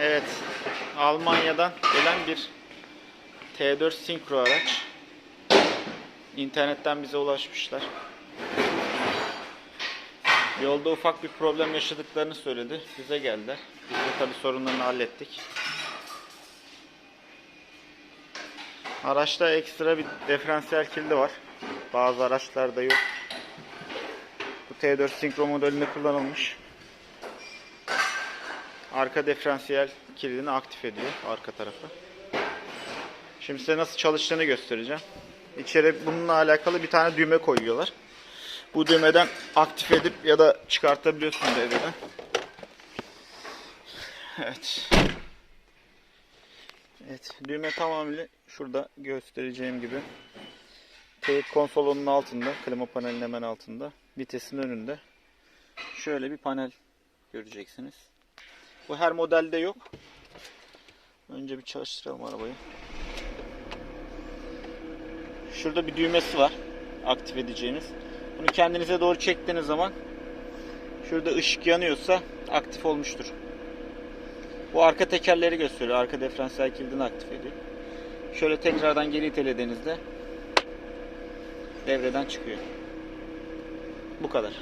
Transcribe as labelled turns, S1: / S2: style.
S1: Evet. Almanya'dan gelen bir T4 Synchro araç. İnternetten bize ulaşmışlar. Yolda ufak bir problem yaşadıklarını söyledi. Bize geldiler. Biz de tabii sorunlarını hallettik. Araçta ekstra bir diferansiyel kilidi var. Bazı araçlarda yok. Bu T4 Synchro modelinde kullanılmış. Arka diferansiyel kilidini aktif ediyor arka tarafı. Şimdi size nasıl çalıştığını göstereceğim. İçeri bununla alakalı bir tane düğme koyuyorlar. Bu düğmeden aktif edip ya da çıkartabiliyorsun devreden. Evet. Evet, düğme tamamıyla şurada göstereceğim gibi. Teyit konsolunun altında, klima panelinin hemen altında, vitesin önünde. Şöyle bir panel göreceksiniz. Bu her modelde yok. Önce bir çalıştıralım arabayı. Şurada bir düğmesi var. Aktif edeceğiniz. Bunu kendinize doğru çektiğiniz zaman şurada ışık yanıyorsa aktif olmuştur. Bu arka tekerleri gösteriyor. Arka diferansiyel kilidini aktif ediyor. Şöyle tekrardan geri itelediğinizde devreden çıkıyor. Bu kadar.